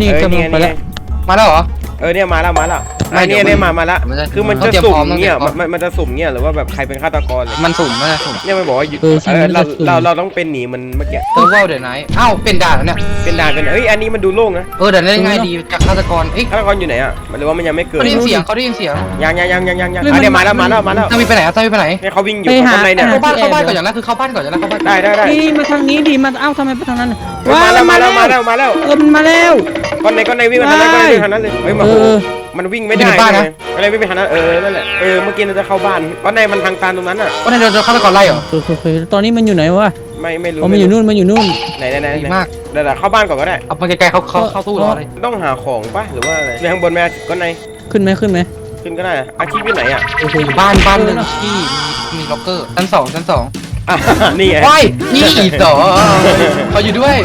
นี่เออกำลังไงไปแล้วไงมาแล้วเหรอ เออเนี่ยมาแล้วมาแล้วไม่ อันเดี๋เนี้ยยวเนี่ยมามาแล้วไม่ใช่คือมันต้จะองเตรียมสุ่พร้อมมต้องเงี้ยเตรียมพร้อมมันมันมันจะสุ่มเงี้ยหรือว่าแบบใครเป็นฆาตกรเลยมันสุ่มไม่ใช่สุ่มเนี่ยมันบอกว่าอยู่เออใช่เออมันเราจะสุ่ม เราเราต้องเป็นหนีมันเมื่อกี้เซอร์เวลเดี๋ยวไหนอ้าวเป็นด่านแล้วเนี่ยเป็นด่านเป็นเอ้ยอันนี้มันดูโล่งนะเออเดี๋ยวเล่นง่ายดีจากฆาตกรเอ้ยฆาตกรอยู่ไหนอะหรือว่ามันยังไม่เกิดเขาได้ยินเสียงเขาได้ยินเสียงยังยังยังยังยังยังเฮ้ยอันเนี้ยมัมาน แล้วมาแล้วมาแล้วตามีไปไหนอะตามีไปไหนเนี่ยเขาวิ่งอยู่ไปหา ข้างในเนี่ยไปเข้าบ้านแอบเข้าบ้านก่อนอย่างแรกคือเข้าบ้านก่อนอย่างแรกเข้าบ้านได้ได้ได้นี่มาทางนี้ดิมาเอ้าทำไมไปทางนั้นเฮ้ยมาแล้วมาแล้วมาแล้วมาแล้วเออมันมาแล้ว ก้อนในก้อนในวิ่งมาทางนั้นก้อนในวิ่งทางนั้นเลยเฮ้ยมาเอโหอ มันวิ่งไม่ได้ไงก้อนในวิ่งไปทางนั้นเออนั่นแหละเออเมื่อกี้เราจะเข้าบ้านก้อนในมันทางการตรงนั้นอะก็ในโดนฆาตกรไล่เหรอโอเคโอเคตอนนี้มันอยู่ไหนวะไม่ไม่รู้อ๋อมันอยู่นู่นมันอยู่นู่น ไหนไหนไหนดีไหนมาก เดี๋ยวเดี๋ยวเข้าบ้านก่อนก็ได้ เอาไปไกลๆเขาเขาเข้าตู้รอเลยต้องหาของปะหรือว่าอะไรไปข้างบนแม่ก้อนในขึ้นไหมขึ้นไหมขึ้นก็ได้อะอาชีพอยู่ไหนอะโอเคอยู่บ้านบ้านหนึ่งที่มีล็อกเกอร์ชั้นสองชั้นสองอะนี่ไงว้ายนี่สองเขาอยู่ด้วย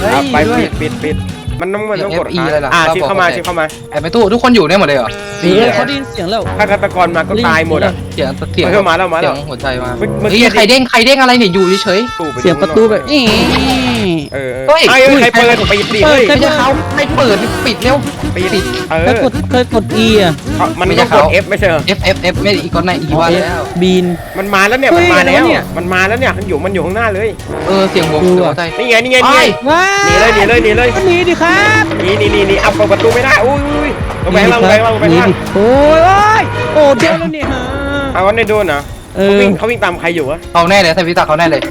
เฮ้ยอะไปด้วยปิดปิดปิด มันต้องมันต้องกด FE อะไรล่ะอ่าเราชิปบอกเข้ามาโอเคชิปเข้ามา แอบไปตู้ทุกคนอยู่เนี่ยหมดเลยเหรอเออเขาได้ยินเสียงแล้ว ถ้าฆาตกรมาก็ตายหมดอะ เสียงเสียงเออมาแล้วมาแล้วเสียงหัวใจมาเมื่อเมื่อเฮ้กี้ยใครเด้งใครเด้งอะไรเนี่ยอยู่เฉยตู้ไปเสียงประตูแบบนี่ เออเออเฮ้ยไอ้เอ้ยใครเปิดปิดดิเปิเฮ้ดยๆไม่ใช่เขาไม่เปิดปิดเร็วปิดปิดเอเคยอกดเคยกด E อะเอามันไม่ใช่ต้องกดเขา F ไม่ใช่เหรอ F F F ไม่อีกคนไหนอีว่าแล้วบีนมันมาแล้วเนี่ยเฮ้มันยมาแล้วอะไรวะเนี่ยมันมาแล้วเนี่ยมันอยู่มันอยู่ข้างหน้าเลยเออเสียงหัวดูเสียงอะหัวใจนี่ไงนี่ไงนี่ไงไอ้ว้าหนีเลยหนีเลยหนีเลยหนีดิครับหนีหนีหนีหนีเอาเปิดประตูไม่ได้อุ้ยอุ้ยลงไปข้างล่างลงไปข้างล่างลงไปหนีข้างล่างดิโอ้ยโอ้ยโอ้เดี๋ยวแล้วเนี่ยฮะเอาวันในโดนเหรอเอเขาอวิ่งเขาวิ่งตามใครอยู่วะเขาแน่เลยใส่พิตาเขาแน่เลย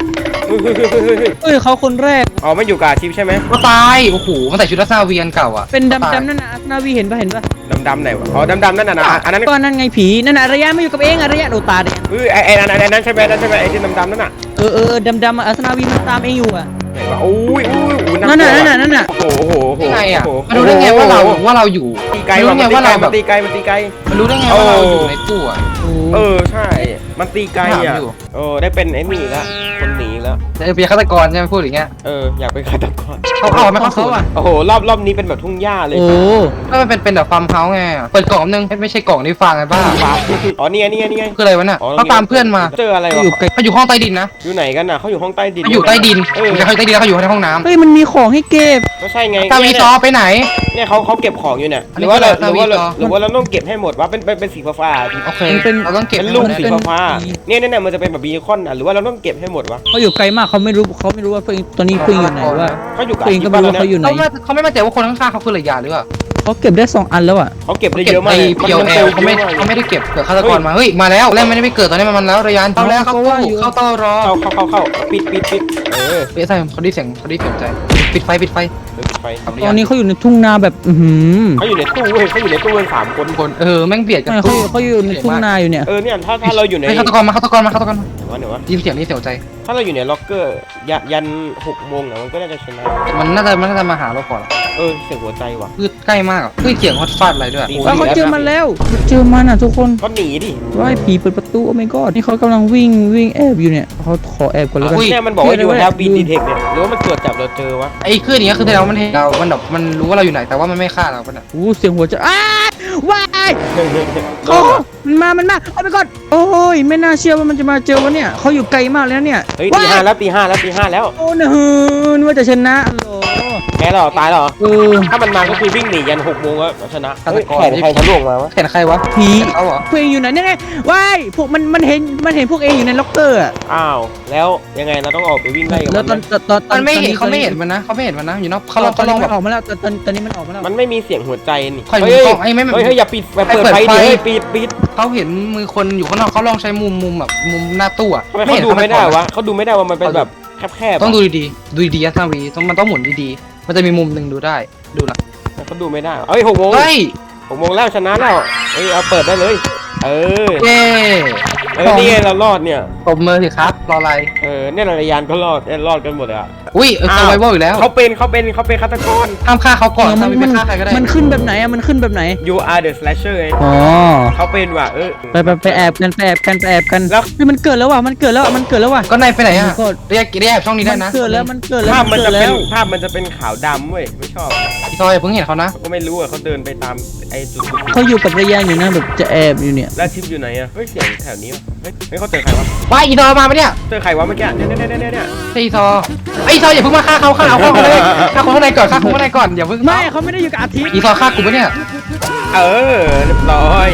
เฮ้ยเฮ้ยเฮ้ยเฮ้ยเฮ้ยเอ้ยเขาคนแรก อ๋อไม่อยู่กับอาชีพใช่ไหมก็ตาย โอ้โห มันใส่ชุดลักษณะเวียนเก่าอะเป็นดำดำๆนั่นน่ะนาวีเห็นปะเห็นปะดำดำไหนวะอ๋อดำดำนั่นน่ะนะอันนั้นก็นั่นไงผีนั่นน่ะระยะไม่อยู่กับเองอะระยะโดตาเนี่ยเฮ้ยไอ้ไอ้นั่นไอ้นั่นใช่ไหมนั่นใช่ไหมไอ้ที่ดำดำนั่นน่ะเออเออดำดำๆอะอาสนาวีมันตามเองอยู่อะไหนวะอุ้ยอุ้ยอุ้ยนั่นน่ะนั่นน่ะนั่นน่ะโอ้โหโอ้โหโอ้โหยังไงอะโโหมันรู้ได้ไงว่าเราว่าเราอยู่ตีไกลรู้ว่ะไงมันตีว่าไกลเราแบมันบตีไกลมันตีไกลมันรู้ได้ไงว่าเราอยู่ในตู้อะโอ้เออใช่ มันตีไกลถามอะอยู่เออได้เป็นไอ้นี่แล้วคนหนี แล้วจะเป็นฆาตกรใช่ไหมพูดอย่างเงี้ยเอออยากเป็นฆาตกรเขาเอาไม่เข้าเขาสูตรอะโอ้โหรอบรอบนี้เป็นแบบทุ่งหญ้าเลยโอ้ก็มันเป็นเป็นแบบฟาร์มเฮาส์ไงอะเปิดกล่องนึงไม่ไม่ใช่กล่องที่ฟังไงบ้าฟ้าอ๋อนี่ไงนี่ไงนี่ไงคืออะไรวะน่ะอ๋อเขาตามเพื่อนมาเจออะไรเขาวะอยู่ไกลเขาอยู่ห้องใต้ดินนะอยู่ไหนกันน่ะเขาอยู่ห้องใต้ดินเขาอยู่ใต้ดินเออเขาอยู่ใต้ดินแล้วเขาอยู่ในห้องน้ำเฮ้ยมันมีของให้เก็บก็ใช่ไงตาวีเนี่ยซอไปไหน เนี่ยเขาเขาเก็บของอยู่เนี่ยอันหนี้รือว่าเราหก็รือว่าเราตาวีซอหรือว่าเราต้องเก็บให้หมดว่าเป็นเป็นเป็นสีฟ้าๆโอเคมันเป็นเราต้องเก็บเป็นให้ลูกหมดสีเลยฟ้าๆเนี่ยเนี่ยเนี่ยมันจะเป็นแบบบีคอนอะหรือว่าเราต้องเก็บให้หมดวะเขาอยู่ไกลมากเขาไม่รู้เขาไม่รู้ว่าเพื่อนตอนนี้เพื่อนอยู่ไหนว่าเขาอยู่กับเพื่อนก็ไม่รู้ว่าเขาอยู่ไหนเขาไม่เขาไม่มั่นใจว่าคนข้างๆเขาคืออะไรยาหรือเปล่าเขาเก็บได้สองอันแล้วอะเขาเก็บได้เก็เยบอะมาในกเลยเพียวแอลนเขาไม่นจอะเขาไม่ได้เก็บเผื่อฆาตกรมาเฮ้ยมาแล้วแล้วมันไม่ได้เกิดตอนนี้มันแล้วระยานเอาแล้วเข้าตู้เข้าตู้รอเข้าเข้าเข้าเข้าปิดปิดปิดเออเฮ้ยใช่เขาได้เสียงเขาได้เสียงใจปิดไฟปิดไฟ เดี๋ยวปิดไฟครับตอนนี้เขาอยู่ในทุ่งนาแบบอือหือเขาอยู่ในตู้เว้ยเขาอยู่ในตู้กันสามคนคนเออแม่งเบียดกันไม่เขาตู้อยู่เขาอยู่ในทุ่งนาอยู่เนี่ย เออเนี่ยถ้าถ้าเราอยู่ใน เฮ้ยฆาตกรมาฆาตกรมาฆาตกรมาเดี๋ย ววะเดี๋ยววะยินเสียงนี่เสียงใจ ถ้าเราอยู่ในล็อกเกอร์ยันยันหกโมงเนี่ยมันก็น่าจะชนะมันน่าจะมันน่าจะมาหาเราก่อนเออเสียงหัวใจว่ะ คือใกล้มากอะเฮ้ยเสียงฮอตฟาดอะไรด้วยดีแล้วเขาเจอมันแล้วเขาเจอมันอะทุกคนก็หนีดิว่ายผีเปิดประตูโอ้ my god นี่เขากำลังวิ่งวิ่งแอบอยู่เนี่ยเขาขอแอบก่อนแล้วกัน เนี่ยมันบอกว่าอยู่เชื่อเลยแล้วว่าบีดีเทคเนี่ยหรือว่ามันตรวจจับเราเจอวะไอ้คลื่นอย่างเงี้ยคือแสดงว่ามันเห็นเรา มันแบบมันรู้ว่าเราอยู่ไหนแต่ว่ามันไม่ฆ่าเราปะเนี่ยอู้เสียงหัวใจอ้าย ว้ายเขามันมา มันมาโอ้ my god โอ้ย ไม่น่าเชื่อว่ามันจะมาเจอวะเนี่ยเขาอยู่ไกลมากเลยนะเนี่ยเฮ้ยตีห้าแล้วตีห้าแล้วตีห้าแล้ว โอ้นะฮืนว่าจะชนะโหลแพ้แล้วเหรอตายแล้วเหรอเออถ้ามันมาก็คือวิ่งหนียันหกโมงก็ชนะฆาตเฮ้ยกรแขนใครทะลวงมาวะเห็นใครวะผีเขาเหรอพวกเองอยู่ไหนเนี่ยไงว้ายพวกมันมันเห็นมันเห็นพวกเองอยู่ในล็อกเกอร์อะอ้าวแล้วยังไงเราต้องออกไปวิ่งไล่กับแล้วมันตอนไหมตอนตอนมันไม่เห็นตอเขาไม่เห็นมันนะเขาไม่เห็นมันนะอยู่นอกเขาตอนเราตอนเขาลนี้องมัแบบนออกมาแล้วตอนตอนตอนนี้มันออกมาแล้วมันไม่มีเสียงหัวใจนี่ใครอยู่เฮ้ยกล้องไอ้ไม่ไม่ เฮ้ยเฮ้ยอย่าปิดแบบเปิดเปิดไฟไฟดิเฮ้ยปิดปิดเขาเห็นมือคนอยู่ข้างนอกเขาลองใช้มุมมุมแบบมุมหน้าตู้อะทำไมเขาดูไม่ได้วะเขาดูไม่ได้ว่ามันเป็นแบบแคบๆต้องอะดูดีๆดูดีๆนะทาวีต้องมันต้องหมุนดีๆ มันจะมีมุมหนึ่งดูได้ ดูละเขาดูไม่ได้เอ้ยหกโมงเฮ้ยหกโมงแล้วชนะแล้วเอ้ยเอาเปิดได้เลย เออเย้เออนี่ไงเรารอดเนี่ยตบมือสิครับ รออะไร เออเนี่ยนารยานก็รอดเนี่ยรอดกันหมดเลยอะ อุ้ยเอออ้าซวไวเวอร์อยู่แล้วเขาเป็นเขาเป็นเขาเป็นฆาตกร ห้ามฆ่าเขาก่อนเออทามันวีมัไปนฆ่าใครก็ได้มันขึ้นแบบไหนอะมันขึ้นแบบไหน you are the slasher ไงอ๋อ เขาเป็นว่ะเออ ไปไปไปแอบกันไปแอบกันไปแอบกันแล้ว เฮ้ยมันเกิดแล้วว่ะ มันเกิดแล้วอะมันเกิดแล้วว่ะ ก็นายไปไหนอะก็ เรียกเรียกช่องนี้ได้มันนะเกิดแล้วมันเกิดแล้วภาพมันจะกิดเป็นแล้วภาพมันจะเป็นขาวดำเว้ยไม่ชอบพี่ทอยเพิ่งเห็นเขานะ ก็ไม่รู้อะเขาเดินไปตามไอ้จุดเขาอยู่กับระยะอยู่นะแบบจะแอบอยู่เนี่ยๆแล้วชิปอยู่ไหนอะเฮ้ยเสียงแถวนี้วะเฮ้ยเฮ้ยเขาเจอใครวะว่าอีซอมาปะเนี่ยเจอใครวะเมื่อกี้เนี่ยเนี่ยเนี่ยเนี่ยเนี่ยไออีซอไออีซออย่าเพิ่งมาฆ่าเขาฆ่าเขาฆ่าเขาเลยฆ่าคนข้างในก่อนฆ่าคนข้างในก่อนอย่าเพิ่งไม่เขาไม่ได้อยู่กับอาทิตย์อีซอฆ่ากูปะเนี่ยเออเรียบร้อย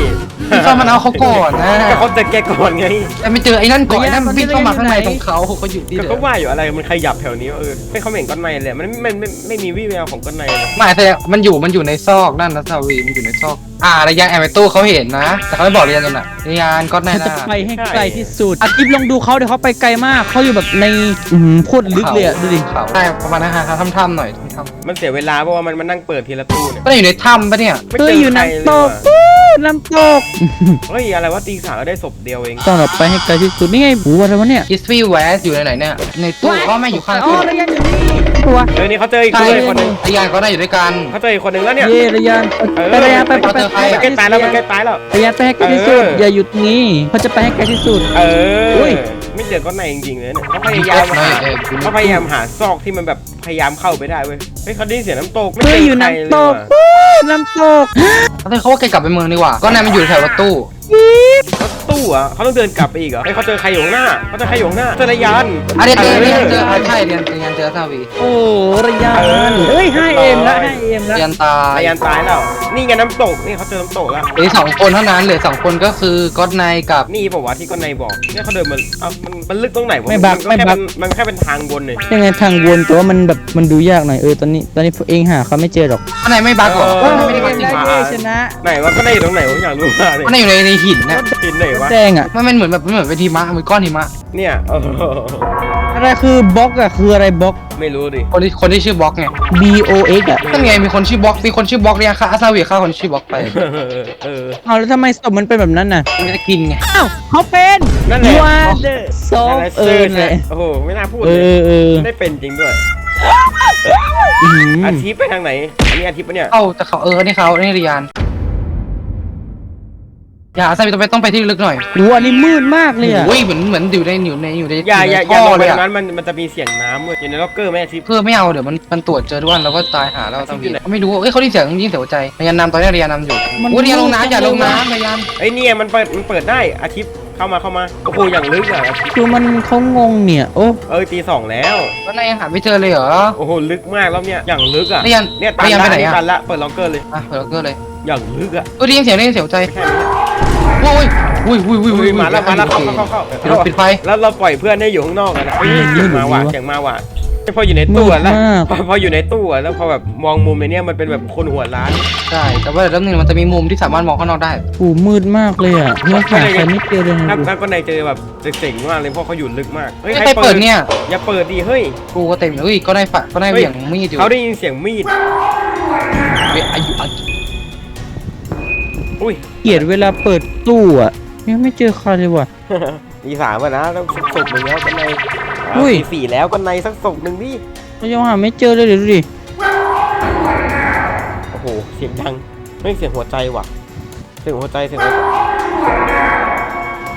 อีซอมันเอาเขาก่อนนะก็เขาเจอแกก่อนไงแต่ไม่เจอไอ้นั่นก่อนไอ้นั่นมันวิ่งเข้ามาข้างในตรงเขาเขาอยู่ที่ก็เดิก็มว่าอยู่อะไรมันขยับแถวนี้เออไม่เขาไม่เห็นก้อนในเลยมันไม่ไม่ไม่มีวี่แววของก้อนในเลยไม่แต่มันอยู่มันอยู่ในซอกนั่นนะซาวีมันอยู่ในซอก อ่าระยะแอมเบตู้เขาเห็นนะ แต่เขาไม่บอกระยะจนน่ะระยานก็ในเขาหจะน้าไปให้ไกลที่สุดอาทิตย์ลองดูเขาเดี๋ยวเขาไปไกลมากเขาอยู่แบบในอืมโคตรลึกเลยอะดูดิเขาใช่ประมาณนั้นฮะทำๆหน่อยทำมันเสียเวลาเพราะว่ามันมันนั่งเปิดทีละตู้เนี่ยๆก็อยู่ในถ้ำปะเนี่ย ไม่เฮ้เจยออยู่ใครเลยน้ำตกว่ะอู้น้ำตกเฮ้ยอะไรวะตีสามแล้วได้ศพเดียวเองต้องแบบไปให้ไกลที่สุดนี่ไงหูอะไรวะเนี่ยอิสฟี่แวสอยู่ในไหนเนี่ย ในตู้ก็ไม่อยู่ข้างอ๋อตู้ระยะอยู่นี่ตัวเฮ้ยนี่เขาเจออีกใช่คนหนึ่งระยานก็ได้อยู่ด้วยกันเขาเจออีกคนหนึ่งแล้วเนี่ย เย่ระยะไประยะไปไปไปเออไปมันใกล้ตายแล้วมันใกล้ตายแล้วระยะไปให้ไกลที่สุดเอออ ย่าหยุดงี้เขาจะไปให้ไกลที่สุด เออุ้อย ไม่เจอก้อนในจริงๆเลยเนี่ยเขาพยายามหาเขาพยายามหาซอกที่มันแบบพยายามเข้าไปได้เว้ยเฮ้ยเขาได้ยินเสียงน้ำตกไม่เฮ้เจยออยู่ใครเลยน้ำตกว่ะอู้น้ำตกแล้วเขาว่าแกกลับไปเมืองดีกว่า ก็นายมันอยู่แถวรถตู้ รถตู้อะเขาต้องเดินกลับไปอีกเหรอเฮ้ยเขาเจอใครอยู่ข้างหน้าเขาเจอใครอยู่ข้างหน้าเจอระยานอะเรียนเรียนเรียนเจออะใช่เรียนเรียนเจอซาวีโอ้ระยะเฮ้ยให้เอ็มละให้เอ็มละ เรียนตายระยานตายแล้วนี่ไงน้ำตกนี่เขาเจอน้ำตกแล้วเหลือสองคนเท่านั้นเหลือสองคนก็คือก็นายกับนี่บอกว่าที่ก้อนในบอกเนี่ยเขาเดินมาเอ้ามันมันลึกตรงไหนวะไม่บักนไม่แค่บัเป็กนมันแค่เป็นทางวนเลยยังไงทางวนแต่ว่ามันแบบมันดูยากหน่อยเออตอนนี้ตอนนี้เองหาเขาไม่เจอหรอกก็นายไม่บักหรอเอก็อนายไม่ได้บักจริงได้ๆเย่ชนะ ไหนวะก็ในอยู่ตรงไหนวะอยากรู้มากเลยก็นายอยู่ในในหินนะหินไหนวะแดงอะมันเป็นเหมือนแบบมันเหมือนเป็นหิมะเหมือนก้อนหิมะเนี่ยเอออะไรคือบล็อกอะคืออะไรบล็อกไม่รู้ดิคนที่คนที่ชื่อบล็อกไง B O X อะนั่นไงมีคนชื่อบล็อกมีคนชื่อบล็อกเรียกค่าอาซาวีค่าคนชื่อบล็อกไปเออเออเอาแล้วทำไมศพมันเป็นแบบนั้นน่ะมันจะกินไงอ้าวเขาเป็นนั่นแหละ You are the soul อะไรเอเซออร์เลยโอ้โหไม่น่าพูดเอเลยอเออได้เป็นจริงด้วยอื้อหืออาทิตย์ไปทางไหนอันนี้อาทิตย์ปะเนี่ยเอ้าแต่เขาเออนี่เขานี่ริยาน อย่าอาซาวีต้องไปต้องไปที่ลึกหน่อยดูอันนี้มืดมากเลยอะโอ้ยเหมือนเหมือนอยู่ในอยู่ในอยู่ในอย่าอย่าอย่าท่ลงไปเลยตรอะงนั้นมันมันจะมีเสียงน้ำเว้ยอยู่ในล็อกเกอร์แม่อาทิตย์เพื่อไม่เอาเดี๋ยวมันมันตรวจเจอด้วยแล้วก็ตายหาแล้วต้องอยู่ไหนไม่รู้เอ้ยเขาได้ยินเสียงยิงเสียงหัวใจริยานนำตอนนี้ริยานนำอยู่โอ้ยริยานลงน้ำอย่าลงน้ำริยานไอ้ยเนี่ยมันเปิดมันเปิดได้อาทิตย์เข้ามาเข้ามาโอ้โหอย่างลึกอะอาทิตย์คือมันเขางงเนี่ยโอ้เออตีสองแล้วก็นายยังหาไม่เจอเลยเหรอโอ้โหลึกมากแล้วเนี่ยอย่างลึกอะเรียนเนี่ยตันเรียนละไปไหนอะตันละเปิดล็อกเกอร์เลยอะเปิดล็อกเกอร์เลยอย่างลึกอะเออได้ยินเสียงได้ยินเสียงหัวใจแค่นี้ โอ้ยอุ้ยอุ้ยอุ้ยอุ้อุ้ยยมาแล้วมาแล้วเข้าเข้าเข้าปิดเข้าปิดไฟแล้วเราปล่อยเพื่อนให้อยู่ข้างนอกกันนะเฮ้ยเสียงมาว่ะเสียงมาว่ะพออยู่ในตู้อะแล้วมืดมากพอพออยู่ในตู้อะแล้วพอแบบมองมุมในเนี้ยมันเป็นแบบคนหัวล้านใช่แต่ว่าเรื่องนึงมันจะมีมุมที่สามารถมองข้างนอกได้โหมืดมากเลยอะเนื้อหาใครไม่เจอเลยนะนักดูนักก็ในเจอแบบเจ๋งๆมากเลยเพราะเขาอยู่ลึกมากเฮ้ยไม่ใครเปิดเนี่ยอย่าเปิดดิเฮ้ยกูก็เต็มเลยเฮ้ยก็ได้ฝะก็ได้เหวี่ยงมีดอยู่เขาได้ยินเสียงมีดเว้ยอายุอายุ อุ้ยเกลียดเวลาเปิดตู้อะยังไม่เจอใครเลยว่ะอีสามอะนะแล้วสักศพหนึ่งแล้วก็ในอุ้ยตีสี่แล้วก็ในสักศพหนึ่งดิเรายังหาไม่เจอเลยเดี๋ยวดูดิโอ้โหเสียงดังไม่เสียงหัวใจว่ะ เสียงหัวใจเสียงหัวใจ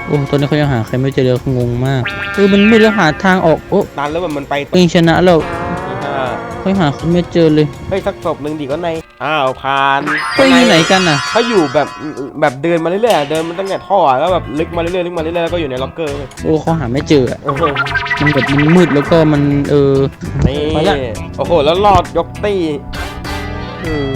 โอ้ตอนนี้เขายังหาใครไม่เจอเลยงงมากเออมันมืดแล้วหาทางออกโอ้ตันแล้วมันมันไปเองชนะแล้วตีห้าเขาหาคนไม่เจอเลย เฮ้ยสักศพหนึ่งดิก็ใน อ้าวผ่านเขาอยู่ไหนกันน่ะเขาอยู่แบบแบบเดินมาเรื่อยๆอะเดินมันตั้งแต่ท่ออะแล้วแบบลึกมาเรื่อยๆลึกมาเรื่อยๆแล้วก็อยู่ในล็อกเกอร์เลยโอ้เขาหาไม่เจออะเออมันแบบมันมืดแล้วก็มันเออนี่ไปละโอ้โหแล้วรอดยกตีอืม